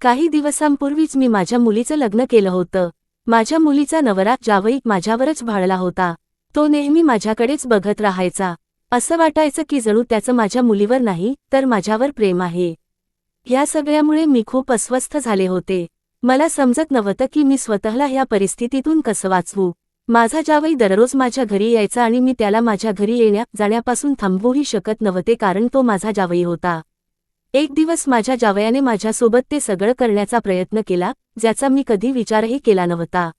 काही दिवसांपूर्वीच मी माझ्या मुलीचं लग्न केलं होतं. माझ्या मुलीचा नवरा जावई माझ्यावरच भाळला होता. तो नेहमी माझ्याकडेच बघत राहायचा. असं वाटायचं की जणू त्याचं माझ्या मुलीवर नाही तर माझ्यावर प्रेम आहे. ह्या सगळ्यामुळे मी खूप अस्वस्थ झाले होते. मला समजत नव्हतं की मी स्वतःला ह्या परिस्थितीतून कसं वाचवू. माझा जावई दररोज माझ्या घरी यायचा आणि मी त्याला माझ्या घरी येण्या जाण्यापासून थांबवूही शकत नव्हते कारण तो माझा जावई होता. एक दिवस माझ्या जावयाने माझ्यासोबत ते सगळं करण्याचा प्रयत्न केला ज्याचा मी कधी विचारही केला नव्हता.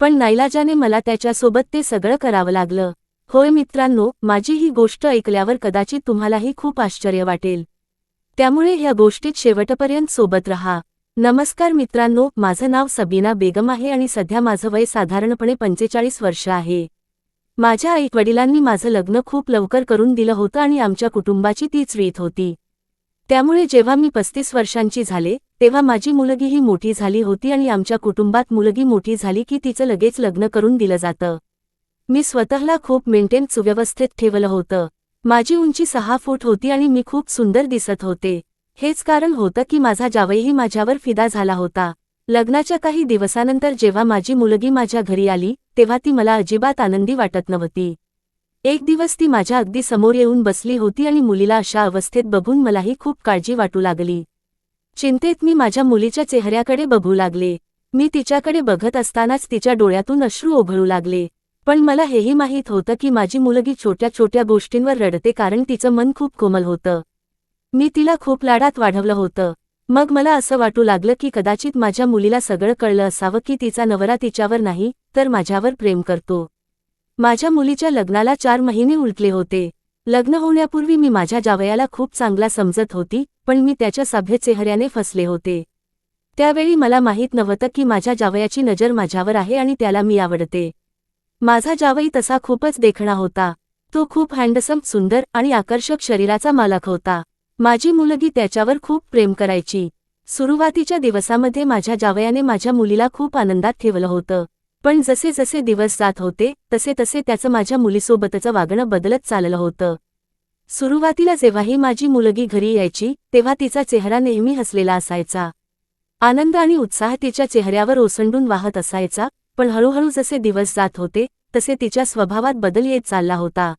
पण नाईलाजाने मला त्याच्यासोबत ते सगळं करावं लागलं. होय मित्रांनो माझी ही गोष्ट ऐकल्यावर कदाचित तुम्हालाही खूप आश्चर्य वाटेल. त्यामुळे ह्या गोष्टीत शेवटपर्यंत सोबत रहा. नमस्कार मित्रांनो माझं नाव सबीना बेगम आहे आणि सध्या माझं वय साधारणपणे पंचेचाळीस वर्ष आहे. माझ्या आई वडिलांनी माझं लग्न खूप लवकर करून दिलं होतं आणि आमच्या कुटुंबाची तीच रीत होती. त्यामुळे जेव्हा मी पस्तीस वर्षांची झाले तेव्हा माझी मुलगीही मोठी झाली होती आणि आमच्या कुटुंबात मुलगी मोठी झाली की तिचं लगेच लग्न करून दिलं जातं. मी स्वतःला खूप मेंटेन सुव्यवस्थेत ठेवलं होतं. माझी उंची सहा फूट होती आणि मी खूप सुंदर दिसत होते. हेच कारण होतं की माझा जावईही माझ्यावर फिदा झाला होता. लग्नाच्या काही दिवसानंतर जेव्हा माझी मुलगी माझ्या घरी आली तेव्हा ती मला अजिबात आनंदी वाटत नव्हती. एक दिवस ती माझ्या अगदी समोर येऊन बसली होती आणि मुलीला अशा अवस्थेत बघून मलाही खूप काळजी वाटू लागली. चिंतेत मी माझ्या मुलीच्या चेहऱ्याकडे बघू लागले. मी तिच्याकडे बघत असतानाच तिच्या डोळ्यातून अश्रू ओघळू लागले. पण मला हेही माहीत होतं की माझी मुलगी छोट्या छोट्या गोष्टींवर रडते कारण तिचं मन खूप कोमल होतं. मी तिला खूप लाडात वाढवलं होतं. मग मला असं वाटू लागलं की कदाचित माझ्या मुलीला सगळं कळलं असावं की तिचा नवरा तिच्यावर नाही तर माझ्यावर प्रेम करतो. माझ्या मुलीच्या लग्नाला चार महिने उलटले होते. लग्न होण्यापूर्वी मी माझ्या जावयाला खूप चांगला समजत होती पण मी त्याच्या सभ्य चेहऱ्याने फसले होते. त्यावेळी मला माहीत नव्हतं की माझ्या जावयाची नजर माझ्यावर आहे आणि त्याला मी आवडते. माझा जावई तसा खूपच देखणा होता. तो खूप हँडसम सुंदर आणि आकर्षक शरीराचा मालक होता. माझी मुलगी त्याच्यावर खूप प्रेम करायची. सुरुवातीच्या दिवसामध्ये माझ्या जावयाने माझ्या मुलीला खूप आनंदात ठेवलं होतं. पण जसे जसे दिवस जात होते तसे तसे त्याचं माझ्या मुलीसोबतचं वागणं बदलत चाललं होतं. सुरुवातीला जेव्हाही माझी मुलगी घरी यायची तेव्हा तिचा चेहरा नेहमी हसलेला असायचा. आनंद आणि उत्साह तिच्या चेहऱ्यावर ओसंडून वाहत असायचा पण हळूहळू जसे दिवस जात होते तसे तिच्या स्वभावात बदल येत चालला होता.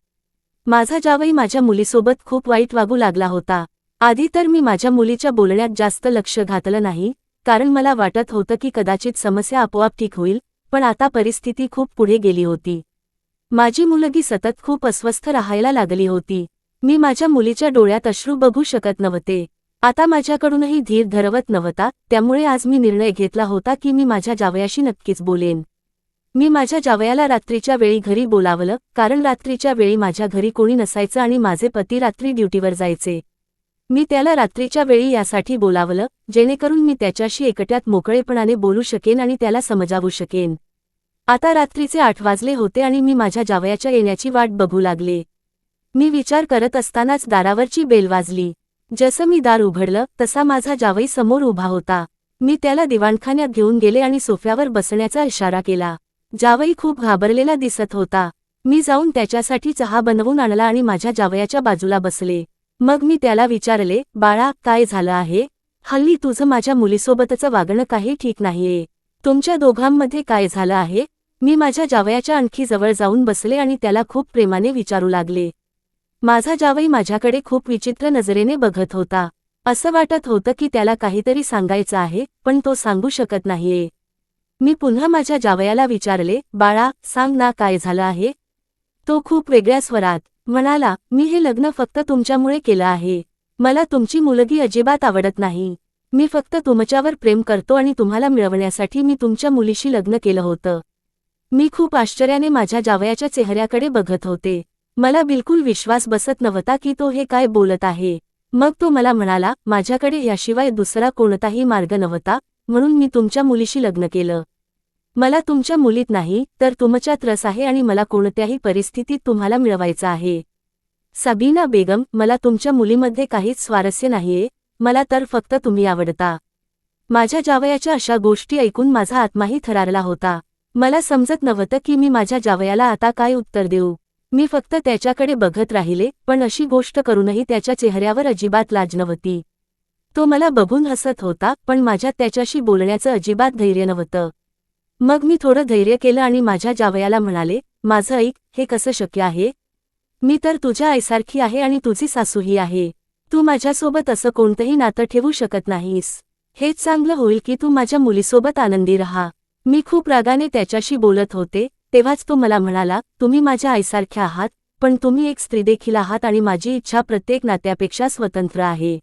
माझा जावई माझ्या मुलीसोबत खूप वाईट वागू लागला होता. आधी तर मी माझ्या मुलीच्या बोलण्यात जास्त लक्ष घातलं नाही कारण मला वाटत होतं की कदाचित समस्या आपोआप ठीक होईल पण आता परिस्थिती खूप पुढे गेली होती. माझी मुलगी सतत खूप अस्वस्थ राहायला लागली होती. मी माझ्या मुलीच्या डोळ्यात अश्रू बघू शकत नव्हते. आता माझ्याकडूनही धीर धरवत नव्हता त्यामुळे आज मी निर्णय घेतला होता की मी माझ्या जावयाशी नक्कीच बोलेन. मी माझ्या जावयाला रात्रीच्या वेळी घरी बोलावलं कारण रात्रीच्या वेळी माझ्या घरी कोणी नसायचं आणि माझे पती रात्री ड्युटीवर जायचे. मी त्याला रात्रीच्या वेळी यासाठी बोलावलं जेणेकरून मी त्याच्याशी एकट्यात मोकळेपणाने बोलू शकेन आणि त्याला समजावू शकेन. आता रात्रीचे आठ वाजले होते आणि मी माझ्या जावयाच्या येण्याची वाट बघू लागले. मी विचार करत असतानाच दारावरची बेल वाजली. जसं मी दार उघडलं तसा माझा जावई समोर उभा होता. मी त्याला दिवाणखान्यात घेऊन गेले आणि सोफ्यावर बसण्याचा इशारा केला. जावई खूप घाबरलेला दिसत होता. मी जाऊन त्याच्यासाठी चहा बनवून आणला आणि माझ्या जावयाच्या बाजूला बसले. मग मी त्याला विचारले बाळा काय झालं आहे? हल्ली तुझं माझ्या मुलीसोबतचं वागणं काही ठीक नाहीये. तुमच्या दोघांमध्ये काय झालं आहे? मी माझ्या जावयाच्या आणखी जवळ जाऊन बसले आणि त्याला खूप प्रेमाने विचारू लागले. माझा जावई माझ्याकडे खूप विचित्र नजरेने बघत होता. असं वाटत होतं की त्याला काहीतरी सांगायचं आहे पण तो सांगू शकत नाहीये. मी पुन्हा माझ्या जावयाला विचारले बाळा सांग ना काय झालं आहे? तो खूप वेगळ्या स्वरात म्हणाला मी हे लग्न फक्त तुमच्यामुळे केलं आहे. मला तुमची मुलगी अजिबात आवडत नाही. मी फक्त तुमच्यावर प्रेम करतो आणि तुम्हाला मिळवण्यासाठी मी तुमच्या मुलीशी लग्न केलं होतं. मी खूप आश्चर्याने माझ्या जावयाच्या चेहऱ्याकडे बघत होते. मला बिलकुल विश्वास बसत नव्हता की तो हे काय बोलत आहे. मग तो मला म्हणाला माझ्याकडे याशिवाय दुसरा कोणताही मार्ग नव्हता म्हणून मी तुमच्या मुलीशी लग्न केलं. मला तुमच्या मुलीत नाही तर तुमच्यात रस आहे आणि मला कोणत्याही परिस्थितीत तुम्हाला मिळवायचं आहे. सबीना बेगम मला तुमच्या मुलीमध्ये काहीच स्वारस्य नाहीये मला तर फक्त तुम्ही आवडता. माझ्या जावयाच्या अशा गोष्टी ऐकून माझा आत्माही थरारला होता. मला समजत नव्हतं की मी माझ्या जावयाला आता काय उत्तर देऊ. मी फक्त त्याच्याकडे बघत राहिले पण अशी गोष्ट करूनही त्याच्या चेहऱ्यावर अजिबात लाज नव्हती. तो मला बघून हसत होता पण माझ्यात त्याच्याशी बोलण्याचं अजिबात धैर्य नव्हतं. मग मी थोडं धैर्य केलं आणि माझ्या जावयाला म्हणाले माझं ऐक हे कसं शक्य आहे? मी तर तुझ्या आईसारखी आहे आणि तुझी सासूही आहे. तू माझ्यासोबत असं कोणतंही नातं ठेवू शकत नाहीस. हेच चांगलं होईल की तू माझ्या मुलीसोबत आनंदी रहा. मी खूप रागाने त्याच्याशी बोलत होते तेव्हाच तो मला म्हणाला तुम्ही माझ्या आईसारख्या आहात पण तुम्ही एक स्त्री देखील आहात आणि माझी इच्छा प्रत्येक नात्यापेक्षा स्वतंत्र आहे.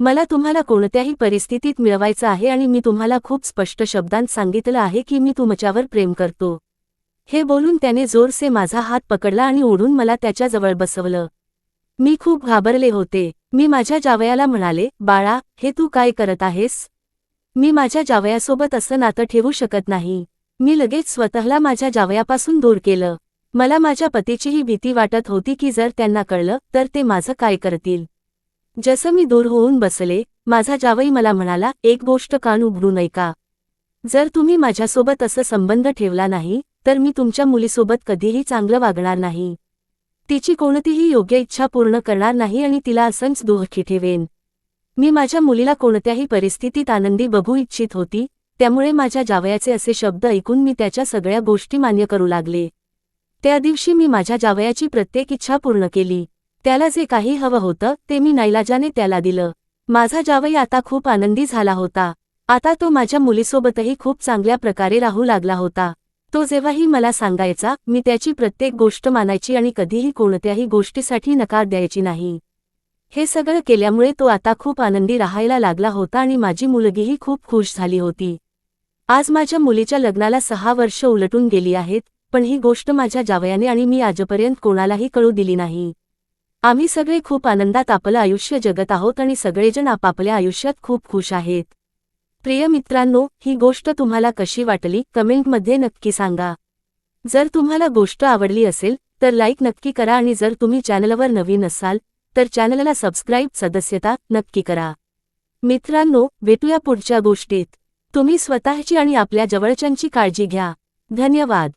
मला तुम्हाला कोणत्याही परिस्थितीत मिळवायचं आहे आणि मी तुम्हाला खूप स्पष्ट शब्दांत सांगितलं आहे की मी तुमच्यावर प्रेम करतो. हे बोलून त्याने जोरसे माझा हात पकडला आणि ओढून मला त्याच्याजवळ बसवलं. मी खूप घाबरले होते. मी माझ्या जावयाला म्हणाले बाळा हे तू काय करत आहेस? मी माझ्या जावयासोबत असं नातं ठेवू शकत नाही. मी लगेच स्वतःला माझ्या जावयापासून दूर केलं. मला माझ्या पतीचीही भीती वाटत होती की जर त्यांना कळलं तर ते माझं काय करतील? जसं मी दूर होऊन बसले माझा जावई मला म्हणाला एक गोष्ट कान उघडू नये का जर तुम्ही माझ्यासोबत असं संबंध ठेवला नाही तर मी तुमच्या मुलीसोबत कधीही चांगलं वागणार नाही. तिची कोणतीही योग्य इच्छा पूर्ण करणार नाही आणि तिला असंच दुःखी ठेवेन. मी माझ्या मुलीला कोणत्याही परिस्थितीत आनंदी बघू इच्छित होती त्यामुळे माझ्या जावयाचे असे शब्द ऐकून मी त्याच्या सगळ्या गोष्टी मान्य करू लागले. त्या दिवशी मी माझ्या जावयाची प्रत्येक इच्छा पूर्ण केली. त्याला जे काही हवं होतं ते मी नाईलाजाने त्याला दिलं. माझा जावई आता खूप आनंदी झाला होता. आता तो माझ्या मुलीसोबतही खूप चांगल्या प्रकारे राहू लागला होता. तो जेव्हाही मला सांगायचा मी त्याची प्रत्येक गोष्ट मानायची आणि कधीही कोणत्याही गोष्टीसाठी नकार द्यायची नाही. हे सगळं केल्यामुळे तो आता खूप आनंदी राहायला लागला होता आणि माझी मुलगीही खूप खुश झाली होती. आज माझ्या मुलीच्या लग्नाला सहा वर्ष उलटून गेली आहेत पण ही गोष्ट माझ्या जावयाने आणि मी आजपर्यंत कोणालाही कळू दिली नाही. आम्ही सगळे खूप आनंदात आपलं आयुष्य जगत आहोत आणि सगळेजण आपापल्या आयुष्यात खूप खुश आहेत. प्रिय मित्रांनो ही गोष्ट तुम्हाला कशी वाटली कमेंटमध्ये नक्की सांगा. जर तुम्हाला गोष्ट आवडली असेल तर लाईक नक्की करा आणि जर तुम्ही चॅनलवर नवीन असाल तर चॅनलला सबस्क्राईब सदस्यता नक्की करा. मित्रांनो भेटूया पुढच्या गोष्टीत. तुम्ही स्वतःची आणि आपल्या जवळच्यांची काळजी घ्या. धन्यवाद.